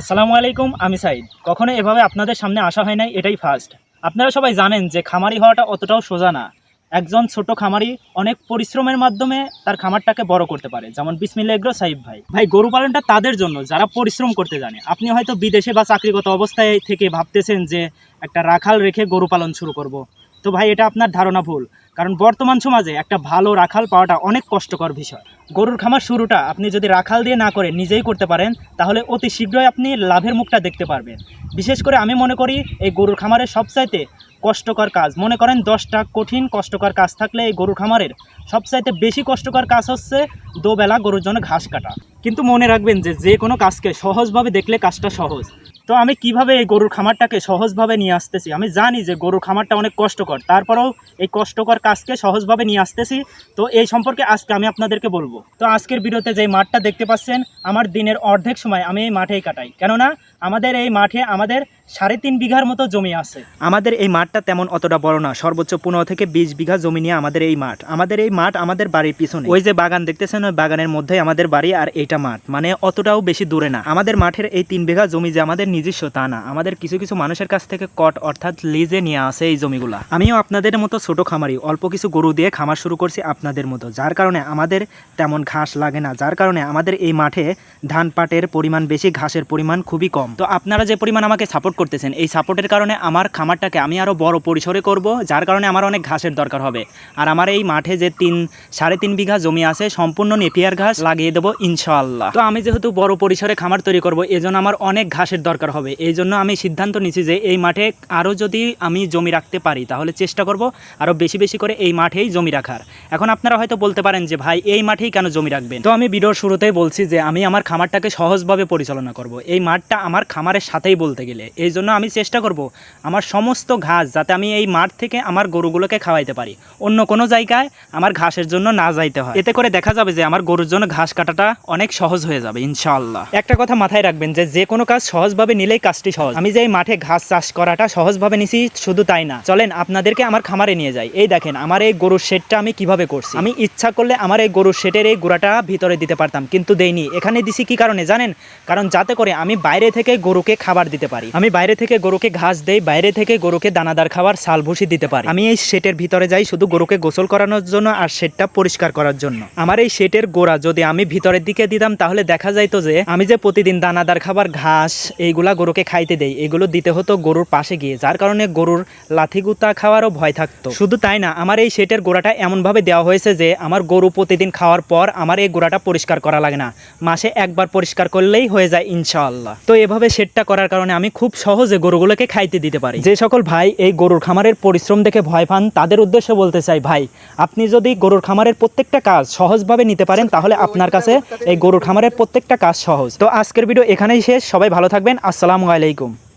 আসসালামু আলাইকুম, আমি সাইদ। কখনো এভাবে আপনাদের সামনে আসা হয় নাই, এটাই ফার্স্ট আপনারা সবাই জানেন যে খামারি হওয়াটা অতটাও সোজা না। একজন ছোট খামারি অনেক পরিশ্রমের মাধ্যমে তার খামারটাকে বড় করতে পারে। যেমন বিসমিল্লা এগ্রো সাইব ভাই। ভাই, গরু পালনটা তাদের জন্য, যারা পরিশ্রম করতে জানে। আপনি হয়তো বিদেশে বা চাকরিগত অবস্থায় থেকে ভাবতেছেন যে একটা রাখাল রেখে গরু পালন শুরু করব। তো ভাই, এটা আপনার ধারণা ভুল। কারণ বর্তমান সমাজে একটা ভালো রাখাল পাওয়াটা অনেক কষ্টকর বিষয়। গরুর খামার শুরুটা আপনি যদি রাখাল দিয়ে না করে নিজেই করতে পারেন, তাহলে অতি শীঘ্রই আপনি লাভের মুখটা দেখতে পারবেন। বিশেষ করে আমি মনে করি, এই গরুর খামারের সবচাইতে কষ্টকর কাজ, মনে করেন দশটা কঠিন কষ্টকর কাজ থাকলে এই গরুর খামারের সবচাইতে বেশি কষ্টকর কাজ হচ্ছে দোবেলা গরুর জন্য ঘাস কাটা। কিন্তু মনে রাখবেন যে যে কোনো কাজকে সহজভাবে দেখলে কাজটা সহজ। তো আমি কীভাবে এই গরুর খামারটাকে সহজভাবে নিয়ে আসতেছি? আমি জানি যে গরুর খামারটা অনেক কষ্টকর। তারপরেও এই কষ্টকর কাজকে সহজভাবে নিয়ে আসতেছি। তো এই সম্পর্কে আজকে আমি আপনাদেরকে বলব। তো আজকের ভিডিওতে যে মাঠটা দেখতে পাচ্ছেন, আমার দিনের অর্ধেক সময় আমি এই মাঠেই কাটাই। কেননা আমাদের এই মাঠে আমাদের সাড়ে তিন বিঘার মতো জমি আছে। আমাদের এই মাঠটা তেমন অতটা বড় না, সর্বোচ্চ পনেরো থেকে বিশ বিঘা জমি নিয়ে আমাদের এই মাঠ। আমাদের এই মাঠ আমাদের বাড়ির পিছনে। ওই যে বাগান দেখতেছেন, ওই বাগানের মধ্যেই আমাদের বাড়ি আর এইটা মাঠ। মানে অতটাও বেশি দূরে না। আমাদের মাঠের এই তিন বিঘা জমি যে আমাদের নিজস্ব তা না। আমাদের কিছু কিছু মানুষের কাছ থেকে কট অর্থাৎ লিজে নিয়ে আসে এই জমিগুলা। আমিও আপনাদের মতো ছোট খামারি, অল্প কিছু গরু দিয়ে খামার শুরু করছি আপনাদের মতো। যার কারণে আমাদের তেমন ঘাস লাগে না। যার কারণে আমাদের এই মাঠে ধান পাটের পরিমাণ বেশি, ঘাসের পরিমাণ খুবই কম। তো আপনারা যে পরিমাণ আমাকে সাপোর্ট করতেছেন, এই সাপোর্টের কারণে আমার খামারটাকে আমি আরও বড় পরিসরে করব, যার কারণে আমার অনেক ঘাসের দরকার হবে। আর আমার এই মাঠে যে তিন, সাড়ে তিন বিঘা জমি আছে, সম্পূর্ণ নেপিয়ার ঘাস লাগিয়ে দেবো ইনশাআল্লাহ। তো আমি যেহেতু বড় পরিসরে খামার তৈরি করব, এজন্য আমার অনেক ঘাসের দরকার হবে। এই জন্য আমি সিদ্ধান্ত নিচ্ছি যে এই মাঠে আরও যদি আমি জমি রাখতে পারি, তাহলে চেষ্টা করব আরও বেশি বেশি করে এই মাঠেই জমি রাখার। এখন আপনারা হয়তো বলতে পারেন যে, ভাই, এই মাঠেই কেন জমি রাখবেন? তো আমি ভিডিওর শুরুতেই বলছি যে, আমি আমার খামারটাকে সহজভাবে পরিচালনা করব। এই মাঠটা আমার খামারের সাথেই বলতে গেলে। এই জন্য আমি চেষ্টা করব আমার সমস্ত ঘাস যাতে আমি এই মাঠ থেকে আমার গরুগুলোকে খাওয়াইতে পারি। অন্য কোনো জায়গায় আমার ঘাসের জন্য না যাইতে হয়। এতে করে দেখা যাবে যে আমার গরুর জন্য ঘাস কাটাটা অনেক সহজ হয়ে যাবে, ইনশাআল্লাহ। একটা কথা মাথায় রাখবেন যে যে কোনো কাজ সহজভাবে নিলেই কাজটি সহজ। আমি যে এই মাঠে ঘাস চাষ করাটা সহজভাবে নিছি, শুধু তাই না। চলেন আপনাদেরকে আমার খামারে নিয়ে যাই। এই দেখেন, আমার এই গরুর শেডটা আমি কীভাবে করছি। আমি ইচ্ছা করলে আমার এই গরুর শেডের এই গোড়াটা ভিতরে দিতে পারতাম, কিন্তু দেইনি। এখানে দিছি কি কারণে জানেন? কারণ যাতে করে আমি বাইরে থেকে গরুকে খাবার দিতে পারি। আমি বাইরে থেকে গরুকে ঘাস দেই, বাইরে থেকে গরুকে দানাদার খাবার সাল ভুসি দিতে পারি। আমি এই শেটের ভিতরে যাই শুধু গরুকে গোসল করানোর জন্য আর শেডটা পরিষ্কার করার জন্য। আমার এই শেটের গোড়া যদি আমি ভিতরের দিকে দিতাম, তাহলে দেখা যাইতো যে আমি যে প্রতিদিন দানাদার খাবার, ঘাস এইগুলা গরুকে খাইতে দেই, এগুলো দিতে হতো গরুর পাশে গিয়ে, যার কারণে গরুর লাথিগুতা খাওয়ারও ভয় থাকতো। শুধু তাই না, আমার এই শেটের গোড়াটা এমনভাবে দেওয়া হয়েছে যে আমার গরু প্রতিদিন খাওয়ার পর আমার এই গোড়াটা পরিষ্কার করা লাগে না। মাসে একবার পরিষ্কার করলেই হয়ে যায় ইনশাআল্লাহ। তো এভাবে শেডটা করার কারণে আমি খুব সহজে গরুগুলোকে খাইতে দিতে পারি। যে সকল ভাই এই গরুর খামারের পরিশ্রম দেখে ভয় পান, তাদের উদ্দেশ্যে বলতে চাই, ভাই, আপনি যদি গরুর খামারের প্রত্যেকটা কাজ সহজভাবে নিতে পারেন, তাহলে আপনার কাছে এই গরুর খামারের প্রত্যেকটা কাজ সহজ। তো আজকের ভিডিও এখানেই শেষ। সবাই ভালো থাকবেন। আসসালামু আলাইকুম।